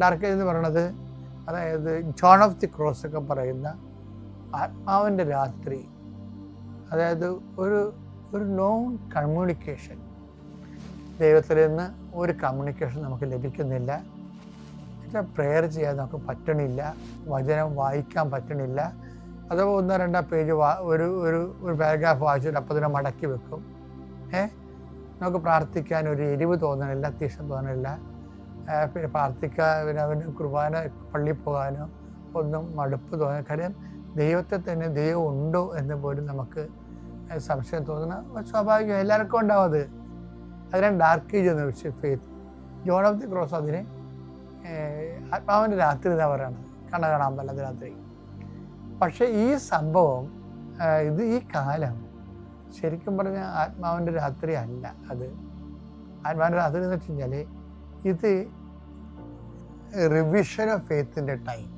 Dark എന്ന് പറയുന്നത് അതായത് ജോൺ ഓഫ് ദി ക്രോസ് ഒക്കെ പറയുന്ന ആത്മാവിന്റെ രാത്രി അതായത് ഒരു ഒരു നോൺ കമ്മ്യൂണിക്കേഷൻ ദൈവത്തിൽ നിന്ന് ഒരു കമ്മ്യൂണിക്കേഷൻ നമുക്ക് ലഭിക്കുന്നില്ല. എന്നുവെച്ചാൽ പ്രെയർ ചെയ്യാൻ നമുക്ക് പറ്റണില്ല വചനം വായിക്കാൻ പറ്റണില്ല. അഥവാ ഒന്നോ രണ്ടോ പേജ് വാ ഒരു ഒരു ഒരു പാരഗ്രാഫ് വായിച്ചിട്ട് അപ്പോൾ തന്നെ മടക്കി വെക്കും. ഏ? നമുക്ക് പ്രാർത്ഥിക്കാൻ ഒരു എരിവ് തോന്നണില്ല തീക്ഷ്ണം തോന്നണില്ല. പിന്നെ പ്രാർത്ഥിക്കാൻ പിന്നെ അവന് കുർബാന പള്ളിയിൽ പോകാനോ ഒന്നും മടുപ്പ് തോന്നുക കാര്യം ദൈവത്തെ തന്നെ ദൈവം ഉണ്ടോ എന്ന് പോലും നമുക്ക് സംശയം തോന്നുന്ന സ്വാഭാവികം എല്ലാവർക്കും ഉണ്ടാവും അത്. അതിനാണ് ഡാർക്ക് ഏജ് എന്ന് വെച്ച് faith John of the Cross അതിന് ആത്മാവിന്റെ രാത്രി എന്നാ പറയണത്. കണ്ണ കാണാൻ പറ്റാത്ത രാത്രി. പക്ഷേ ഈ സംഭവം ഇത് ഈ കാലം ശരിക്കും പറഞ്ഞാൽ ആത്മാവിന്റെ രാത്രി അല്ല അത്. ആത്മാവിന്റെ രാത്രി എന്ന് വെച്ച് കഴിഞ്ഞാൽ ഇത് റിവിഷൻ ഓഫ് ഫെയ്ത്തിന്റെ ടൈം